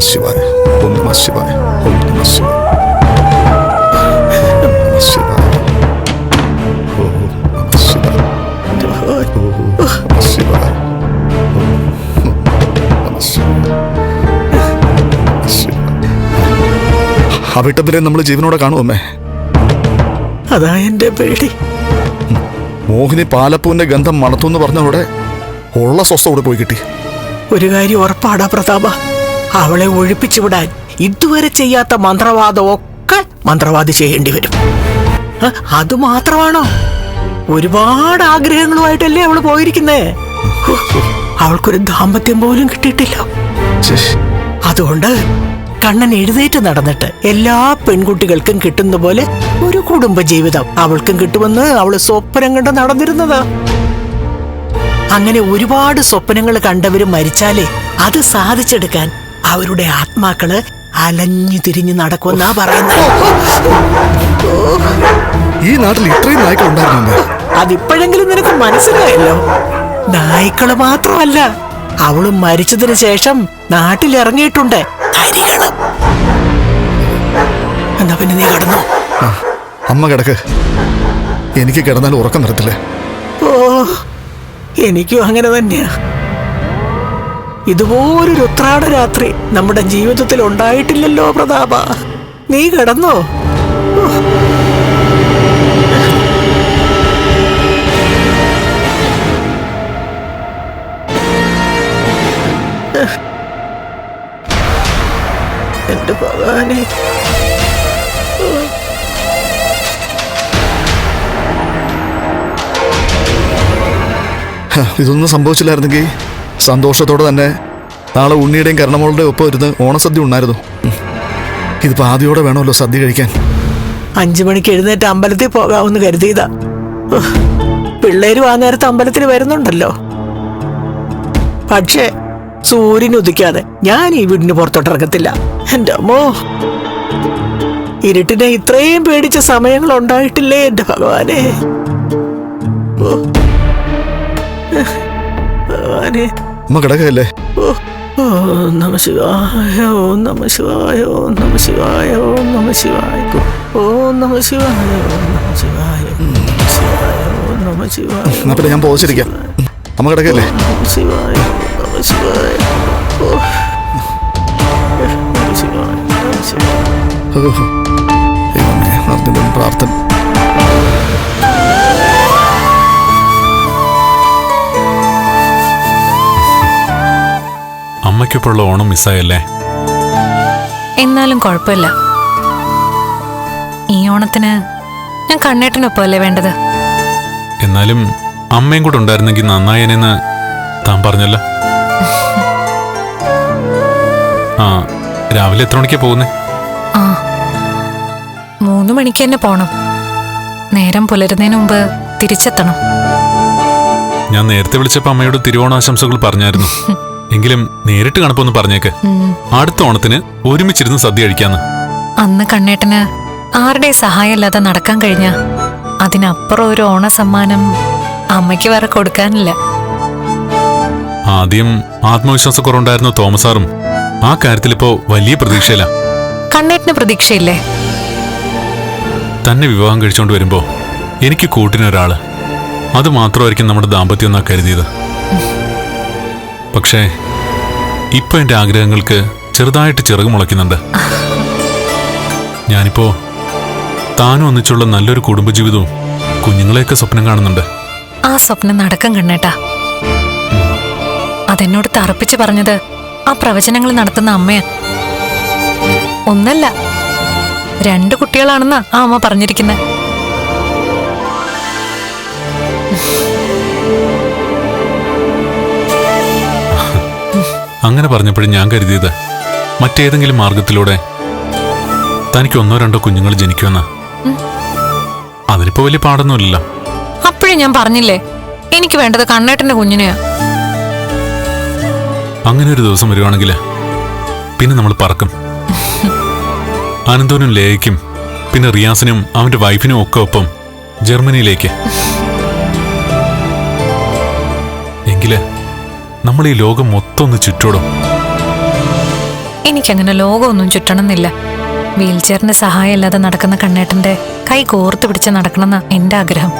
നമ ശിവായ ഓം നമ ശിവായ ഓം നമ ശിവായ ഓം നമ ശിവായ ഓം നമ ശിവായ ഓം നമ ശിവായ ശിവായ. ആ വിട്ടത്തിലെ നമ്മൾ ജീവനോടെ കാണുമേ അതാ എന്റെ പേടി. മോഹിനി പാലപ്പൂവിന്റെ ഗന്ധം മണത്തു എന്ന് പറഞ്ഞവിടെ ഉള്ള സ്വസ്ഥ കൂടെ പോയി കിട്ടി. ഒരു കാര്യം ഉറപ്പാടാ പ്രതാപ. അവളെ ഒഴിപ്പിച്ചു വിടാൻ ഇതുവരെ ചെയ്യാത്ത മന്ത്രവാദമൊക്കെ മന്ത്രവാദി ചെയ്യേണ്ടി വരും. അത് മാത്രമാണോ? ഒരുപാട് ആഗ്രഹങ്ങളുമായിട്ടല്ലേ അവൾ പോയിരിക്കുന്നേ? അവൾക്കൊരു ദാമ്പത്യം പോലും കിട്ടിയിട്ടില്ല. അതുകൊണ്ട് കണ്ണൻ എഴുന്നേറ്റ് നടന്നിട്ട് എല്ലാ പെൺകുട്ടികൾക്കും കിട്ടുന്ന പോലെ ഒരു കുടുംബ ജീവിതം അവൾക്കും കിട്ടുമെന്ന് അവൾ സ്വപ്നം കണ്ട് നടന്നിരുന്നതാ. അങ്ങനെ ഒരുപാട് സ്വപ്നങ്ങൾ കണ്ടവരും മരിച്ചാലേ അത് സാധിച്ചെടുക്കാൻ അവരുടെ ആത്മാക്കൾ അലഞ്ഞു തിരിഞ്ഞു നടക്കുമെന്നാ പറയുന്നത്. ഈ നാട്ടിൽ ഇത്രയും നായ്ക്കൾ ഉണ്ടായിരുന്നു? അതിപ്പോഴെങ്കിലും നിനക്ക് മനസ്സിലായല്ലോ. നായ്ക്കൾ മാത്രമല്ല അവൾ മരിച്ചതിന് ശേഷം നാട്ടിൽ ഇറങ്ങിയിട്ടുണ്ട്. എന്നാ പിന്നെ നീ കടന്നു? അമ്മ കിടക്ക്. എനിക്ക് കിടന്നാൽ ഉറക്കം വരത്തില്ല. ഓ എനിക്കും അങ്ങനെ തന്നെയാ. ഇതുപോലൊരു ഉത്രാട രാത്രി നമ്മുടെ ജീവിതത്തിൽ ഉണ്ടായിട്ടില്ലല്ലോ പ്രതാപ. നീ കിടന്നോ? എന്റെ ഭഗവാനെ. ഇതൊന്നും സംഭവിച്ചില്ലായിരുന്നെങ്കിൽ സന്തോഷത്തോടെ തന്നെ നാളെ ഉണ്ണിയുടെയും കരണമോളുടെയും ഒപ്പം ഇരുന്ന് ഓണസദ്യ ഉണ്ടായിരുന്നു. ഇതിപ്പോ ആദ്യോടെ വേണമല്ലോ സദ്യ കഴിക്കാൻ. അഞ്ചു മണിക്ക് എഴുന്നേറ്റ് അമ്പലത്തിൽ പോകാമെന്ന് കരുതിയതാ. പിള്ളേരും ആ നേരത്തെ അമ്പലത്തിൽ വരുന്നുണ്ടല്ലോ. പക്ഷേ സൂര്യൻ ഉദിക്കാതെ ഞാൻ ഈ വീടിന് പുറത്തോട്ട് ഇറങ്ങത്തില്ല. എന്റെ അമ്മോ. ഇരുട്ടിനെ ഇത്രയും പേടിച്ച സമയങ്ങൾ ഉണ്ടായിട്ടില്ലേ എന്റെ ഭഗവാനെ. ഭഗവാനെ അമ്മ കിടക്കല്ലേ ഓ നമ ശിവായ ഓ നമ ശിവായ ഓ നമ ഓ നമ ശിവായ ഓ നമ ശിവായ ഓ ഓ ഞാൻ പോസിരിക്കാം അമ്മ കിടക്കല്ലേ ശിവായ നമ ഓ ഓ നമ ശിവായ നമ ശിവായ പ്രാർത്ഥന അമ്മയ്ക്കൊപ്പമുള്ള ഓണം മിസ്സായല്ലേ? എന്നാലും കുഴപ്പമില്ല. ഈ ഓണത്തിന് ഞാൻ കണ്ണേട്ടനൊപ്പമല്ലേ വേണ്ടത്? എന്നാലും അമ്മയും കൂടെ ഉണ്ടായിരുന്നെങ്കിൽ നന്നായനെന്ന് താൻ പറഞ്ഞല്ലോ. ആ രാവിലെ എത്ര മണിക്കാ പോകുന്നേ? ആ മൂന്ന് മണിക്ക് തന്നെ പോണം. നേരം പുലരുന്നതിന് മുമ്പ് തിരിച്ചെത്തണം. ഞാൻ നേരത്തെ വിളിച്ചപ്പോൾ അമ്മയോട് തിരുവോണാശംസകൾ പറഞ്ഞായിരുന്നു. എങ്കിലും നേരിട്ട് കാണുമ്പോൾ പറഞ്ഞേക്ക്. അടുത്ത ഓണത്തിന് ഒരുമിച്ചിരുന്ന് സദ്യ കഴിക്കാന്ന്. അന്ന് കണ്ണേട്ടന് ആരുടെ സഹായമില്ലാതെ നടക്കാൻ കഴിഞ്ഞ? അതിനപ്പുറം ഒരു ഓണ സമ്മാനം അമ്മയ്ക്ക് വേറെ കൊടുക്കാനില്ല. ആദ്യം ആത്മവിശ്വാസക്കുറവുണ്ടായിരുന്ന തോമസാറും ആ കാര്യത്തിൽ ഇപ്പോ വലിയ പ്രതീക്ഷയില്ല. കണ്ണേട്ടന് പ്രതീക്ഷയില്ലേ? തന്നെ വിവാഹം കഴിച്ചോണ്ട് വരുമ്പോ എനിക്ക് കൂട്ടിനൊരാൾ. അത് മാത്രമായിരിക്കും നമ്മുടെ ദാമ്പത്യം എന്നാ കരുതിയത്. പക്ഷേ ഇപ്പൊ എന്റെ ആഗ്രഹങ്ങൾക്ക് ചെറുതായിട്ട് ചിറക് മുളയ്ക്കുന്നുണ്ട്. ഞാനിപ്പോ താനും ഒന്നിച്ചുള്ള നല്ലൊരു കുടുംബജീവിതവും കുഞ്ഞുങ്ങളെയൊക്കെ സ്വപ്നം കാണുന്നുണ്ട്. ആ സ്വപ്നം നടക്കം കണ്ണേട്ടാ. അതെന്നോട് തറപ്പിച്ച് പറഞ്ഞത് ആ പ്രവചനങ്ങൾ നടത്തുന്ന അമ്മയാ. ഒന്നല്ല രണ്ട് കുട്ടികളാണെന്നാ ആ അമ്മ പറഞ്ഞിരിക്കുന്നത് അങ്ങനെ പറഞ്ഞപ്പോഴും ഞാൻ കരുതിയത് മറ്റേതെങ്കിലും മാർഗത്തിലൂടെ തനിക്ക് ഒന്നോ രണ്ടോ കുഞ്ഞുങ്ങൾ ജനിക്കുമെന്ന. അതിനിപ്പോ വലിയ പാടൊന്നുമില്ലല്ലോ. അപ്പോഴും ഞാൻ പറഞ്ഞില്ലേ എനിക്ക് വേണ്ടത് കണ്ണേട്ടന്റെ കുഞ്ഞിനെയാ. അങ്ങനെ ഒരു ദിവസം വരുവാണെങ്കിൽ പിന്നെ നമ്മൾ പറക്കും. അനന്തോനും ലേയയ്ക്കും പിന്നെ റിയാസിനും അവന്റെ വൈഫിനും ഒക്കെ ഒപ്പം ജർമ്മനിയിലേക്ക്. എങ്കിൽ നമ്മൾ ഈ ലോകം മൊത്തം ഒന്ന് ചുറ്റോടും. എനിക്കങ്ങനെ ലോകമൊന്നും ചുറ്റണമെന്നില്ല. വീൽ ചെയറിന്റെ സഹായമല്ലാതെ നടക്കുന്ന കണ്ണേട്ടന്റെ കൈ കോർത്തു പിടിച്ച് നടക്കണമെന്ന എന്റെ ആഗ്രഹം.